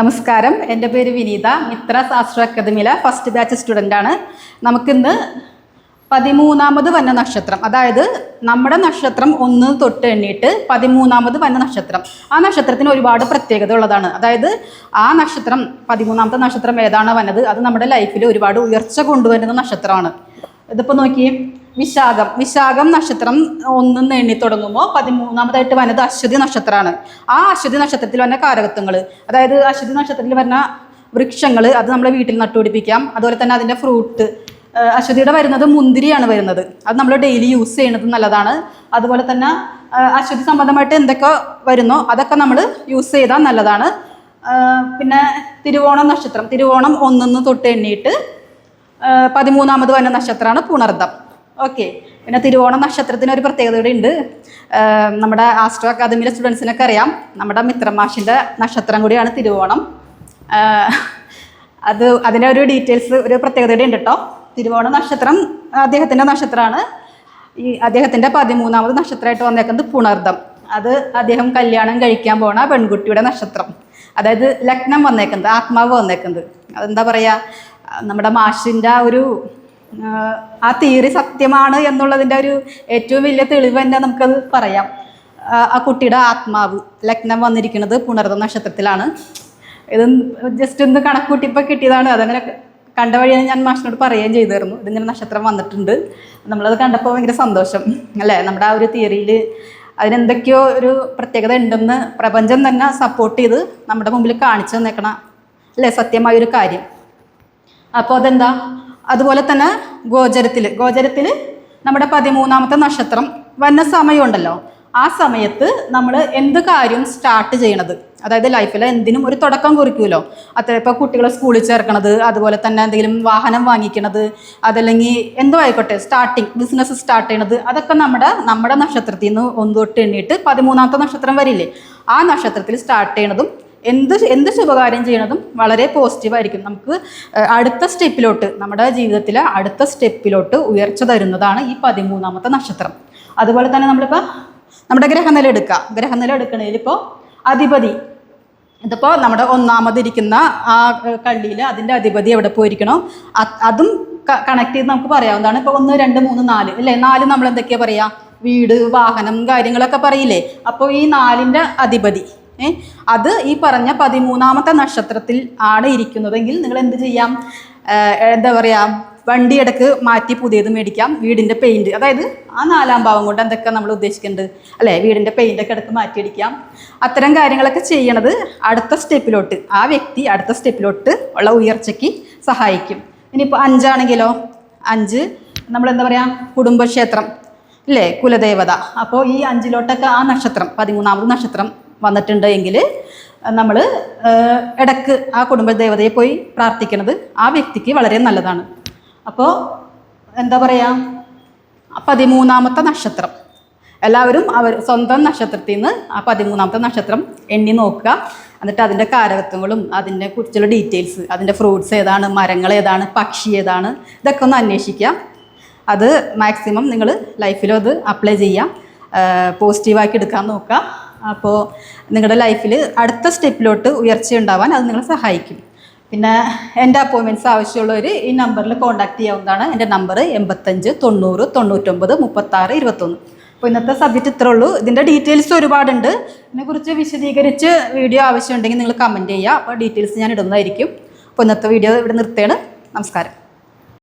നമസ്കാരം. എന്റെ പേര് വിനീത. മിത്ര ശാസ്ത്ര അക്കാദമിയിലെ ഫസ്റ്റ് ബാച്ച് സ്റ്റുഡന്റ് ആണ്. നമുക്കിന്ന് പതിമൂന്നാമത് വന്ന നക്ഷത്രം അതായത് നമ്മുടെ നക്ഷത്രം ഒന്ന് തൊട്ട് എണ്ണിയിട്ട് പതിമൂന്നാമത് വന്ന നക്ഷത്രം. ആ നക്ഷത്രത്തിന് ഒരുപാട് പ്രത്യേകത ഉള്ളതാണ്. അതായത് ആ നക്ഷത്രം പതിമൂന്നാമത്തെ നക്ഷത്രം ഏതാണ് വന്നത്? അത് നമ്മുടെ ലൈഫിൽ ഒരുപാട് ഉയർച്ച കൊണ്ടുവരുന്ന നക്ഷത്രമാണ്. ഇതിപ്പോൾ നോക്കിയേ. വിശാഖം. വിശാഖം നക്ഷത്രം ഒന്നും എണ്ണി തുടങ്ങുമ്പോൾ പതിമൂന്നാമതായിട്ട് വരുന്നത് അശ്വതി നക്ഷത്രമാണ്. ആ അശ്വതി നക്ഷത്രത്തിൽ വരുന്ന കാരകത്വങ്ങൾ അതായത് അശ്വതി നക്ഷത്രത്തിൽ വരുന്ന വൃക്ഷങ്ങൾ അത് നമ്മളെ വീട്ടിൽ നട്ടുപിടിപ്പിക്കാം. അതുപോലെ തന്നെ അതിന്റെ ഫ്രൂട്ട് അശ്വതിയുടെ വരുന്നത് മുന്തിരിയാണ് വരുന്നത്. അത് നമ്മൾ ഡെയിലി യൂസ് ചെയ്യുന്നത് നല്ലതാണ്. അതുപോലെ തന്നെ അശ്വതി സംബന്ധമായിട്ട് എന്തൊക്കെ വരുന്നോ അതൊക്കെ നമ്മൾ യൂസ് ചെയ്താൽ നല്ലതാണ്. പിന്നെ തിരുവോണം നക്ഷത്രം. തിരുവോണം ഒന്നിന്ന് തൊട്ട് എണ്ണിയിട്ട് പതിമൂന്നാമത് വരുന്ന നക്ഷത്രമാണ് പുണർദം. ഓക്കെ പിന്നെ തിരുവോണം നക്ഷത്രത്തിന് ഒരു പ്രത്യേകത കൂടി ഉണ്ട്. നമ്മുടെ ആസ്ട്രോ അക്കാദമിയിലെ സ്റ്റുഡൻസിനൊക്കെ അറിയാം. നമ്മുടെ മിത്രമാഷിന്റെ നക്ഷത്രം കൂടിയാണ് തിരുവോണം. അത് അതിന്റെ ഒരു ഡീറ്റെയിൽസ് ഒരു പ്രത്യേകത കൂടി ഉണ്ട് കേട്ടോ തിരുവോണ നക്ഷത്രം അദ്ദേഹത്തിന്റെ നക്ഷത്രമാണ്. ഈ അദ്ദേഹത്തിന്റെ പതിമൂന്നാമത് നക്ഷത്രമായിട്ട് വന്നേക്കുന്നത് പുണർദം. അത് അദ്ദേഹം കല്യാണം കഴിക്കാൻ പോണ പെൺകുട്ടിയുടെ നക്ഷത്രം. അതായത് ലഗ്നം വന്നേക്കുന്നത് ആത്മാവ് വന്നേക്കുന്നത്. അതെന്താ പറയുക നമ്മുടെ മാഷിന്റെ ആ ഒരു ആ, തിയറി സത്യമാണ് എന്നുള്ളതിന്റെ ഒരു ഏറ്റവും വലിയ തെളിവ് തന്നെ നമുക്കത് പറയാം. ആ, കുട്ടിയുടെ ആത്മാവ് ലഗ്നം വന്നിരിക്കുന്നത് പുണർദം നക്ഷത്രത്തിലാണ്. ഇത് ജസ്റ്റ് ഒന്ന് കണക്കൂട്ടിപ്പോൾ കിട്ടിയതാണ്. അതങ്ങനെ കണ്ട വഴിയാണ് ഞാൻ മാഷിനോട് പറയുകയും ചെയ്തിരുന്നു ഇതിങ്ങനെ നക്ഷത്രം വന്നിട്ടുണ്ട്. നമ്മളത് കണ്ടപ്പോൾ ഭയങ്കര സന്തോഷം അല്ലേ? നമ്മുടെ ആ ഒരു തിയറിയിൽ അതിനെന്തൊക്കെയോ ഒരു പ്രത്യേകത ഉണ്ടെന്ന് പ്രപഞ്ചം തന്നെ സപ്പോർട്ട് ചെയ്ത് നമ്മുടെ മുമ്പിൽ കാണിച്ചു തന്നേക്കണ അല്ലേ? സത്യമായൊരു കാര്യം. അപ്പോൾ അതെന്താ? അതുപോലെ തന്നെ ഗോചരത്തിൽ ഗോചരത്തിൽ നമ്മുടെ പതിമൂന്നാമത്തെ നക്ഷത്രം. വന്ന സമയമുണ്ടല്ലോ. ആ സമയത്ത് നമ്മൾ എന്ത് കാര്യം സ്റ്റാർട്ട് ചെയ്യണത്? അതായത് ലൈഫിൽ എന്തിനും ഒരു തുടക്കം കുറിക്കുമല്ലോ അത്ര ഇപ്പോൾ കുട്ടികളെ സ്കൂളിൽ ചേർക്കണത് അതുപോലെ തന്നെ എന്തെങ്കിലും വാഹനം വാങ്ങിക്കണത് അതല്ലെങ്കിൽ എന്തോ ആയിക്കോട്ടെ സ്റ്റാർട്ടിങ് ബിസിനസ് സ്റ്റാർട്ട് ചെയ്യണത് അതൊക്കെ നമ്മുടെ നമ്മുടെ നക്ഷത്രത്തിൽ നിന്ന് ഒന്ന് തൊട്ട് എണ്ണിയിട്ട് പതിമൂന്നാമത്തെ നക്ഷത്രം വരില്ലേ? ആ നക്ഷത്രത്തിൽ സ്റ്റാർട്ട് ചെയ്യണതും എന്ത് എന്ത് ശുഭകാര്യം ചെയ്യണതും വളരെ പോസിറ്റീവായിരിക്കും നമുക്ക് അടുത്ത സ്റ്റെപ്പിലോട്ട് നമ്മുടെ ജീവിതത്തിലെ അടുത്ത സ്റ്റെപ്പിലോട്ട് ഉയർച്ച തരുന്നതാണ് ഈ പതിമൂന്നാമത്തെ നക്ഷത്രം. അതുപോലെ തന്നെ നമ്മളിപ്പോൾ നമ്മുടെ ഗ്രഹനില എടുക്കുക ഗ്രഹനില എടുക്കണതിൽ ഇപ്പോൾ അധിപതി. ഇതിപ്പോൾ നമ്മുടെ ഒന്നാമതിരിക്കുന്ന ആ കള്ളിയിൽ അതിന്റെ അധിപതി എവിടെ പോയിരിക്കണോ? അതും കണക്ട് ചെയ്ത് നമുക്ക് പറയാവുന്നതാണ്. ഇപ്പോൾ ഒന്ന് രണ്ട് മൂന്ന് നാല്. അല്ലേ? നാല് നമ്മൾ എന്തൊക്കെയാ പറയുക വീട് വാഹനം കാര്യങ്ങളൊക്കെ പറയില്ലേ? അപ്പോൾ ഈ നാലിന്റെ അധിപതി. അത് ഈ പറഞ്ഞ പതിമൂന്നാമത്തെ നക്ഷത്രത്തിൽ ആണ് ഇരിക്കുന്നതെങ്കിൽ നിങ്ങൾ എന്ത് ചെയ്യാം? എന്താ പറയുക വണ്ടി ഇടയ്ക്ക് മാറ്റി പുതിയത് മേടിക്കാം. വീടിന്റെ പെയിന്റ് അതായത് ആ നാലാം ഭാവം കൊണ്ട് എന്തൊക്കെ നമ്മൾ ഉദ്ദേശിക്കേണ്ടത്? അല്ലേ? വീടിന്റെ പെയിന്റൊക്കെ ഇടയ്ക്ക് മാറ്റിയടിക്കാം. അത്തരം കാര്യങ്ങളൊക്കെ ചെയ്യണത് അടുത്ത സ്റ്റെപ്പിലോട്ട് ആ വ്യക്തി അടുത്ത സ്റ്റെപ്പിലോട്ട് ഉള്ള ഉയർച്ചയ്ക്ക് സഹായിക്കും. ഇനിയിപ്പോൾ അഞ്ചാണെങ്കിലോ? അഞ്ച് നമ്മളെന്താ പറയുക കുടുംബക്ഷേത്രം അല്ലേ? കുലദേവത. അപ്പോൾ ഈ അഞ്ചിലോട്ടൊക്കെ ആ നക്ഷത്രം പതിമൂന്നാമത് നക്ഷത്രം വന്നിട്ടുണ്ട് എങ്കിൽ നമ്മൾ ഇടയ്ക്ക് ആ കുടുംബ ദേവതയെ പോയി പ്രാർത്ഥിക്കുന്നത് ആ വ്യക്തിക്ക് വളരെ നല്ലതാണ്. അപ്പോൾ എന്താ പറയുക പതിമൂന്നാമത്തെ നക്ഷത്രം. എല്ലാവരും അവർ സ്വന്തം നക്ഷത്രത്തിൽ നിന്ന് ആ പതിമൂന്നാമത്തെ നക്ഷത്രം എണ്ണി നോക്കുക. എന്നിട്ട് അതിന്റെ കാരകത്വങ്ങളും അതിനെ കുറിച്ചുള്ള ഡീറ്റെയിൽസ് അതിന്റെ ഫ്രൂട്ട്സ് ഏതാണ് മരങ്ങൾ ഏതാണ് പക്ഷി ഏതാണ് ഇതൊക്കെ ഒന്ന് അന്വേഷിക്കുക. അത് മാക്സിമം നിങ്ങൾ ലൈഫിലും അത് അപ്ലൈ ചെയ്യാം പോസിറ്റീവാക്കി എടുക്കാൻ നോക്കുക. അപ്പോൾ നിങ്ങളുടെ ലൈഫിൽ അടുത്ത സ്റ്റെപ്പിലോട്ട് ഉയർച്ച ഉണ്ടാവാൻ അത് നിങ്ങളെ സഹായിക്കും. പിന്നെ എന്റെ അപ്പോയിൻമെന്റ്സ് ആവശ്യമുള്ളവർ ഈ നമ്പറിൽ കോൺടാക്ട് ചെയ്യാവുന്നതാണ്. എന്റെ നമ്പർ എൺപത്തഞ്ച് തൊണ്ണൂറ് തൊണ്ണൂറ്റൊമ്പത് മുപ്പത്താറ് ഇരുപത്തൊന്ന്. അപ്പോൾ ഇന്നത്തെ സബ്ജക്റ്റ് ഇത്രേ ഉള്ളൂ. ഇതിന്റെ ഡീറ്റെയിൽസ് ഒരുപാടുണ്ട്. ഇതിനെക്കുറിച്ച് വിശദീകരിച്ച് വീഡിയോ ആവശ്യമുണ്ടെങ്കിൽ നിങ്ങൾ കമന്റ് ചെയ്യുക. അപ്പോൾ ഡീറ്റെയിൽസ് ഞാൻ ഇടുന്നതായിരിക്കും. അപ്പോൾ ഇന്നത്തെ വീഡിയോ ഇവിടെ നിർത്തുകയാണ്. നമസ്കാരം.